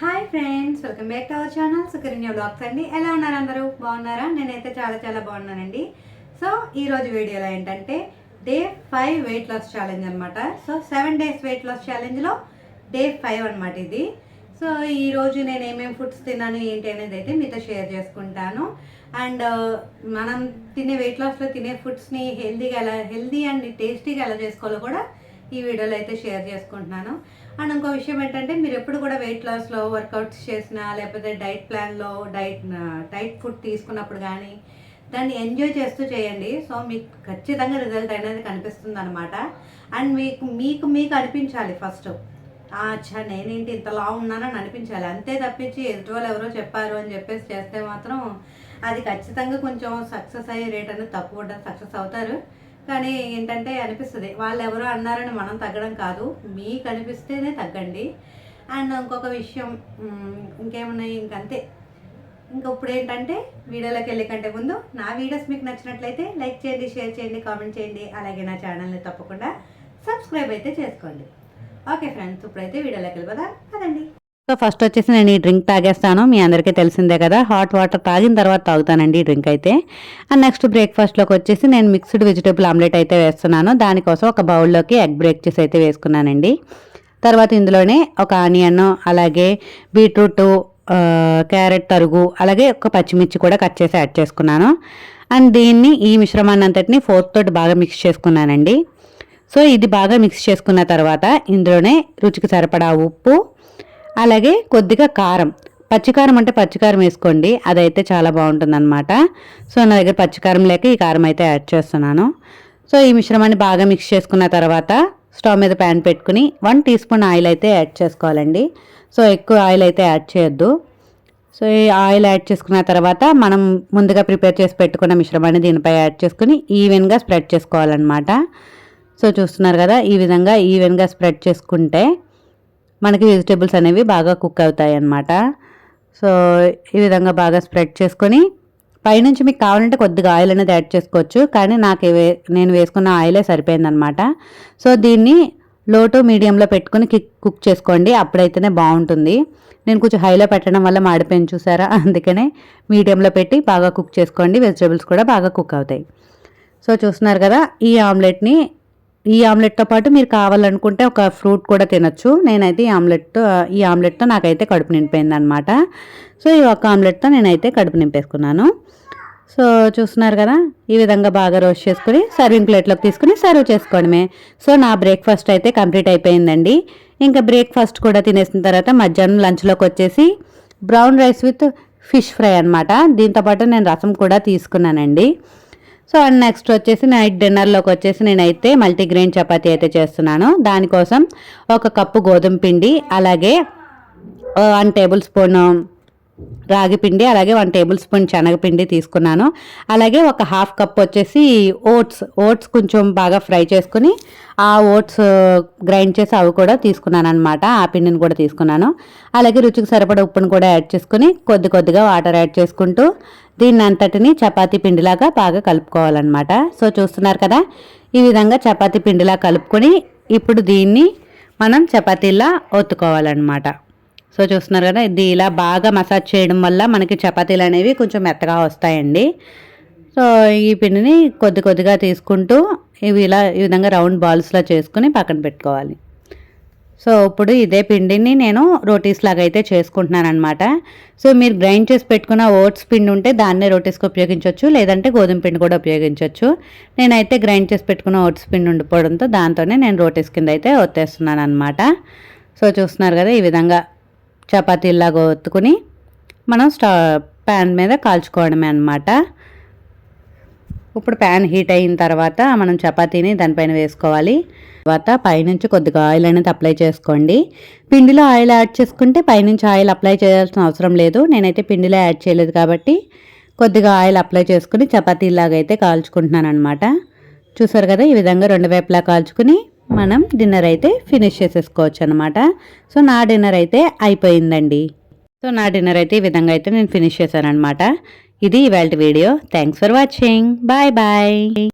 Hi friends welcome back to our channel సుకరిన్య blogs అండి. ఎలా ఉన్నారు అందరూ? బాగున్నారా? నేనైతే చాలా చాలా బాగున్నానండి. సో ఈరోజు వీడియోలో ఏంటంటే day five weight loss challenge అనమాట so seven days weight loss ఛాలెంజ్లో day five అనమాట ఇది. సో ఈరోజు నేను ఏమేమి ఫుడ్స్ తిన్నాను ఏంటి అనేది అయితే మీతో షేర్ చేసుకుంటాను. అండ్ uh, మనం తినే వెయిట్ లాస్లో తినే ఫుడ్స్ని హెల్దీగా ఎలా హెల్దీ అండ్ టేస్టీగా ఎలా చేసుకోవాలో కూడా ఈ వీడియోలో అయితే షేర్ చేసుకుంటున్నాను. అండ్ ఇంకో విషయం ఏంటంటే మీరు ఎప్పుడు కూడా వెయిట్ లాస్లో వర్కౌట్స్ చేసినా లేకపోతే డైట్ ప్లాన్లో డైట్ డైట్ ఫుడ్ తీసుకున్నప్పుడు కానీ దాన్ని ఎంజాయ్ చేస్తూ చేయండి. సో మీకు ఖచ్చితంగా రిజల్ట్ అనేది కనిపిస్తుంది అనమాట అండ్ మీకు మీకు మీకు అనిపించాలి ఫస్ట్ అచ్చా నేనేంటి ఇంతలా ఉన్నానని అనిపించాలి. అంతే తప్పించి ఎదుటి వాళ్ళు ఎవరో చెప్పారు అని చెప్పేసి చేస్తే మాత్రం అది ఖచ్చితంగా కొంచెం సక్సెస్ అయ్యే రేట్ అనేది తక్కువ ఉంటుంది. సక్సెస్ అవుతారు. కానీ ఏంటంటే అనిపిస్తుంది. వాళ్ళు ఎవరో అన్నారని మనం తగ్గడం కాదు. మీకు అనిపిస్తేనే తగ్గండి. అండ్ ఇంకొక విషయం ఇంకేమున్నాయి? ఇంకంతే. ఇంకా ఇప్పుడు ఏంటంటే వీడియోలోకి వెళ్ళే కంటే ముందు నా వీడియోస్ మీకు నచ్చినట్లయితే లైక్ చేయండి షేర్ చేయండి కామెంట్ చేయండి. అలాగే నా ఛానల్ని తప్పకుండా సబ్స్క్రైబ్ అయితే చేసుకోండి. ఓకే ఫ్రెండ్స్ ఇప్పుడైతే వీడియోలోకి వెళ్ళిపోదా. కదండి సో ఫస్ట్ వచ్చేసి నేను ఈ డ్రింక్ తాగేస్తాను. మీ అందరికీ తెలిసిందే కదా. హాట్ వాటర్ తాగిన తర్వాత తాగుతానండి ఈ డ్రింక్ అయితే. అండ్ నెక్స్ట్ బ్రేక్ఫాస్ట్లోకి వచ్చేసి నేను మిక్స్డ్ వెజిటేబుల్ ఆమ్లెట్ అయితే వేస్తున్నాను. దానికోసం ఒక బౌల్లోకి ఎగ్ బ్రేక్ చేసి అయితే వేసుకున్నానండి. తర్వాత ఇందులోనే ఒక ఆనియన్ అలాగే బీట్రూట్ క్యారెట్ తరుగు అలాగే ఒక పచ్చిమిర్చి కూడా కట్ చేసి యాడ్ చేసుకున్నాను. అండ్ దీన్ని ఈ మిశ్రమాన్ని అంతటిని ఫోర్త్ తోటి బాగా మిక్స్ చేసుకున్నానండి. సో ఇది బాగా మిక్స్ చేసుకున్న తర్వాత ఇందులోనే రుచికి సరిపడా ఉప్పు అలాగే కొద్దిగా కారం. పచ్చికారం అంటే పచ్చికారం వేసుకోండి. అదైతే చాలా బాగుంటుందన్నమాట. సో నా దగ్గర పచ్చికారం లేక ఈ కారం అయితే యాడ్ చేస్తున్నాను. సో ఈ మిశ్రమాన్ని బాగా మిక్స్ చేసుకున్న తర్వాత స్టవ్ మీద ప్యాన్ పెట్టుకుని వన్ టీ స్పూన్ ఆయిల్ అయితే యాడ్ చేసుకోవాలండి. సో ఎక్కువ ఆయిల్ అయితే యాడ్ చేయొద్దు. సో ఈ ఆయిల్ యాడ్ చేసుకున్న తర్వాత మనం ముందుగా ప్రిపేర్ చేసి పెట్టుకున్న మిశ్రమాన్ని దీనిపై యాడ్ చేసుకుని ఈవెన్గా స్ప్రెడ్ చేసుకోవాలన్నమాట. సో చూస్తున్నారు కదా ఈ విధంగా ఈవెన్గా స్ప్రెడ్ చేసుకుంటే మనకి వెజిటేబుల్స్ అనేవి బాగా కుక్ అవుతాయి అన్నమాట సో ఈ విధంగా బాగా స్ప్రెడ్ చేసుకొని పైనుంచి మీకు కావాలంటే కొద్దిగా ఆయిల్ అనేది యాడ్ చేసుకోవచ్చు. కానీ నాకు నేను వేసుకున్న ఆయిలే సరిపోయిందనమాట సో దీన్ని లో టు మీడియంలో పెట్టుకుని కిక్ కుక్ చేసుకోండి. అప్పుడైతేనే బాగుంటుంది. నేను కొంచెం హైలో పెట్టడం వల్ల మాడిపోయింది చూసారా? అందుకనే మీడియంలో పెట్టి బాగా కుక్ చేసుకోండి. వెజిటేబుల్స్ కూడా బాగా కుక్ అవుతాయి. సో చూస్తున్నారు కదా ఈ ఆమ్లెట్ని ఈ ఆమ్లెట్తో పాటు మీరు కావాలనుకుంటే ఒక ఫ్రూట్ కూడా తినొచ్చు. నేనైతే ఈ ఆమ్లెట్ ఈ ఆమ్లెట్తో నాకైతే కడుపు నిండిపోయింది అనమాట సో ఈ ఒక్క ఆమ్లెట్తో నేనైతే కడుపు నింపేసుకున్నాను. సో చూస్తున్నారు కదా ఈ విధంగా బాగా రోస్ట్ చేసుకుని సర్వింగ్ ప్లేట్లోకి తీసుకుని సర్వ్ చేసుకోవడమే. సో నా బ్రేక్ఫాస్ట్ అయితే కంప్లీట్ అయిపోయిందండి. ఇంకా బ్రేక్ఫాస్ట్ కూడా తినేసిన తర్వాత మధ్యాహ్నం లంచ్లోకి వచ్చేసి brown rice with fish fry అనమాట దీంతోపాటు నేను రసం కూడా తీసుకున్నానండి. సో అండ్ నెక్స్ట్ వచ్చేసి నైట్ డిన్నర్లోకి వచ్చేసి నేనైతే మల్టీగ్రెయిన్ చపాతీ అయితే చేస్తున్నాను. దానికోసం ఒక కప్పు గోధుమ పిండి అలాగే వన్ టేబుల్ స్పూన్ రాగి పిండి అలాగే వన్ టేబుల్ స్పూన్ శనగపిండి తీసుకున్నాను. అలాగే ఒక హాఫ్ కప్ వచ్చేసి ఓట్స్ ఓట్స్ కొంచెం బాగా ఫ్రై చేసుకుని ఆ ఓట్స్ గ్రైండ్ చేసి అవి కూడా తీసుకున్నాను అనమాట ఆ పిండిని కూడా తీసుకున్నాను. అలాగే రుచికి సరిపడా ఉప్పును కూడా యాడ్ చేసుకుని కొద్ది కొద్దిగా వాటర్ యాడ్ చేసుకుంటూ దీన్ని అంతటిని చపాతీ పిండిలాగా బాగా కలుపుకోవాలన్నమాట. సో చూస్తున్నారు కదా ఈ విధంగా చపాతీ పిండిలా కలుపుకొని ఇప్పుడు దీన్ని మనం చపాతీలా ఒత్తుకోవాలన్నమాట. సో చూస్తున్నారు కదా ఇది ఇలా బాగా మసాజ్ చేయడం వల్ల మనకి చపాతీలు అనేవి కొంచెం మెత్తగా వస్తాయండి. సో ఈ పిండిని కొద్ది కొద్దిగా తీసుకుంటూ ఇవి ఇలా ఈ విధంగా రౌండ్ బాల్స్లో చేసుకుని పక్కన పెట్టుకోవాలి. సో ఇప్పుడు ఇదే పిండిని నేను రోటీస్ లాగా అయితే చేసుకుంటున్నాను అనమాట సో మీరు గ్రైండ్ చేసి పెట్టుకున్న ఓట్స్ పిండి ఉంటే దాన్నే రోటీస్కి ఉపయోగించవచ్చు లేదంటే గోధుమ పిండి కూడా ఉపయోగించవచ్చు నేనైతే గ్రైండ్ చేసి పెట్టుకున్న ఓట్స్ పిండి ఉండిపోవడంతో దాంతోనే నేను రోటీస్ కింద అయితే ఒత్తేస్తున్నాను అనమాట సో చూస్తున్నారు కదా ఈ విధంగా చపాతీలాగా ఒత్తుకుని మనం స్టా ప్యాన్ మీద కాల్చుకోవడమే అనమాట ఇప్పుడు ప్యాన్ హీట్ అయిన తర్వాత మనం చపాతీని దానిపైన వేసుకోవాలి. తర్వాత పైనుంచి కొద్దిగా ఆయిల్ అనేది అప్లై చేసుకోండి. పిండిలో ఆయిల్ యాడ్ చేసుకుంటే పైనుంచి ఆయిల్ అప్లై చేయాల్సిన అవసరం లేదు. నేనైతే పిండిలో యాడ్ చేయలేదు కాబట్టి కొద్దిగా ఆయిల్ అప్లై చేసుకుని చపాతీలాగా అయితే కాల్చుకుంటున్నాను అనమాట చూసారు కదా ఈ విధంగా రెండు వైపులా కాల్చుకుని మనం డిన్నర్ అయితే ఫినిష్ చేసేసుకోవచ్చు అనమాట సో నా డిన్నర్ అయితే అయిపోయిందండి. సో నా డిన్నర్ అయితే ఈ విధంగా అయితే నేను ఫినిష్ చేశాను అనమాట ఇది ఇవాళ video. Thanks for watching bye bye